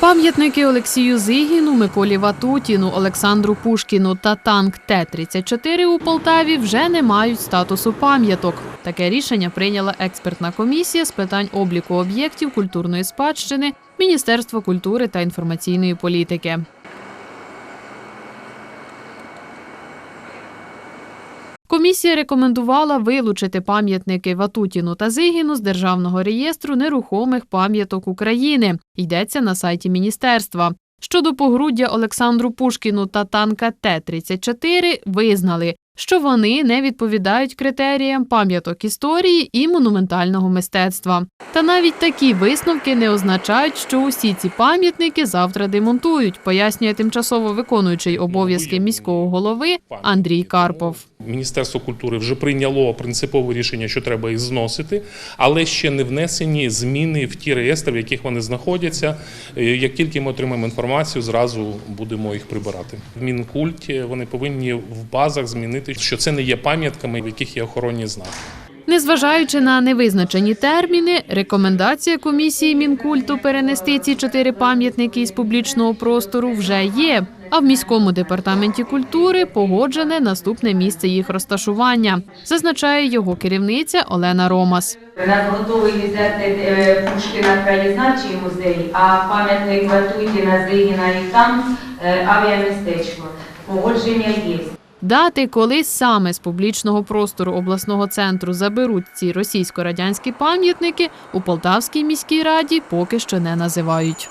Пам'ятники Олексію Зигіну, Миколі Ватутіну, Олександру Пушкіну та танк Т-34 у Полтаві вже не мають статусу пам'яток. Таке рішення прийняла експертна комісія з питань обліку об'єктів культурної спадщини Міністерства культури та інформаційної політики. Комісія рекомендувала вилучити пам'ятники Ватутіну та Зигіну з державного реєстру нерухомих пам'яток України. Йдеться на сайті міністерства. Щодо погруддя Олександру Пушкіну та танка Т-34 визнали, що вони не відповідають критеріям пам'яток історії і монументального мистецтва. Та навіть такі висновки не означають, що усі ці пам'ятники завтра демонтують, пояснює тимчасово виконуючий обов'язки міського голови Андрій Карпов. Міністерство культури вже прийняло принципове рішення, що треба їх зносити, але ще не внесені зміни в ті реєстри, в яких вони знаходяться. Е, Як тільки ми отримаємо інформацію, зразу будемо їх прибирати. В Мінкульті вони повинні в базах змінити, що це не є пам'ятками, в яких є охоронні знаки. Незважаючи на невизначені терміни, рекомендація комісії Мінкульту перенести ці чотири пам'ятники із публічного простору вже є. А в міському департаменті культури погоджене наступне місце їх розташування, зазначає його керівниця Олена Ромас. Нас готовий взяти е, Пушкіна краєзнавчий музей, а пам'ятник Ватутіна, Зигіна і там е, авіамістечко. Погодження є. Дати, коли саме з публічного простору обласного центру заберуть ці російсько-радянські пам'ятники, у Полтавській міській раді поки що не називають.